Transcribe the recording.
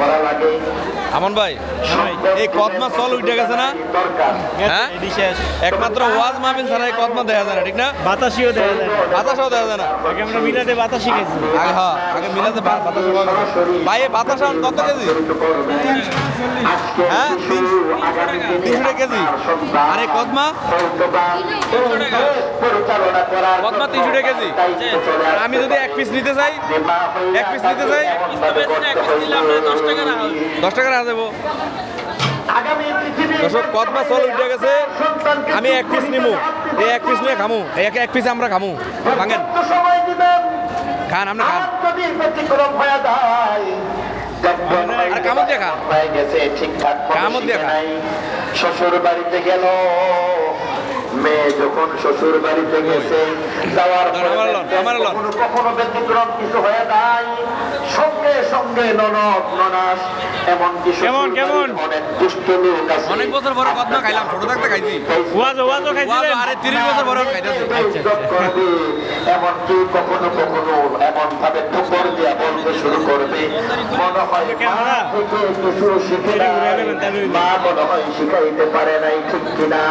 করা লাগে। আমন ভাই এই কদমা চল উঠে গেছে না? দরকার হ্যাঁ একমাত্র ওয়াজ মাহফিল ছাড়া এই কদমা দেখা যায় না ঠিক না? বাতাসিও দেওয়া যায় না। বাতাসাও দেখা যায় না। আগে আমরা মিলাতে বাতাস শিখেছি। আগে হ্যাঁ আগে মিলাতে বাতাস ভাই এই বাতাস এখন কত কেজি? হ্যাঁ? তিনশো কেজি আর এই কদমা জন্য 300 টাকা কেজি। আমি যদি এক পিস নিতে চাই এক piece নিতে চাই? দশ টাকা রাখা দেবো আগামী পৃথিবীর দর্শক কদমা চল উঠে গেছে। আমি এক পিস নিবো এই এক পিস নিয়ে খামু। এই এক এক পিস আমরা খামু। ভাঙেন। খান আপনি খান। আর কামড় দিয়ে খান। কামত দিয়ে খান। শ্বশুর বাড়িতে গেল। যখন শ্বশুর বাড়িতে গেছে যাওয়ার। কখনো কখনো ব্যতিক্রম কিছু হয়ে যায় সঙ্গে সঙ্গে ননদ ননাস কেমন, কেমন? অনেক দুষ্ট লোক আছে অনেক বছর পরে কদমা খাইলাম ছোট থাকতে খাইছি ওয়াজও ওয়াজও খাইছিলেন আরে তিরিশ বছর পরে খাইতেছি করবে এমনকি কখনো কখনো এমন ভাবে ঠোকর দিয়া বলতে শুরু করবে মনে হয় মা থেকে কিছু শিখে নাই। মা মনে হয় শিখাইতে পারে নাই ঠিক কিনা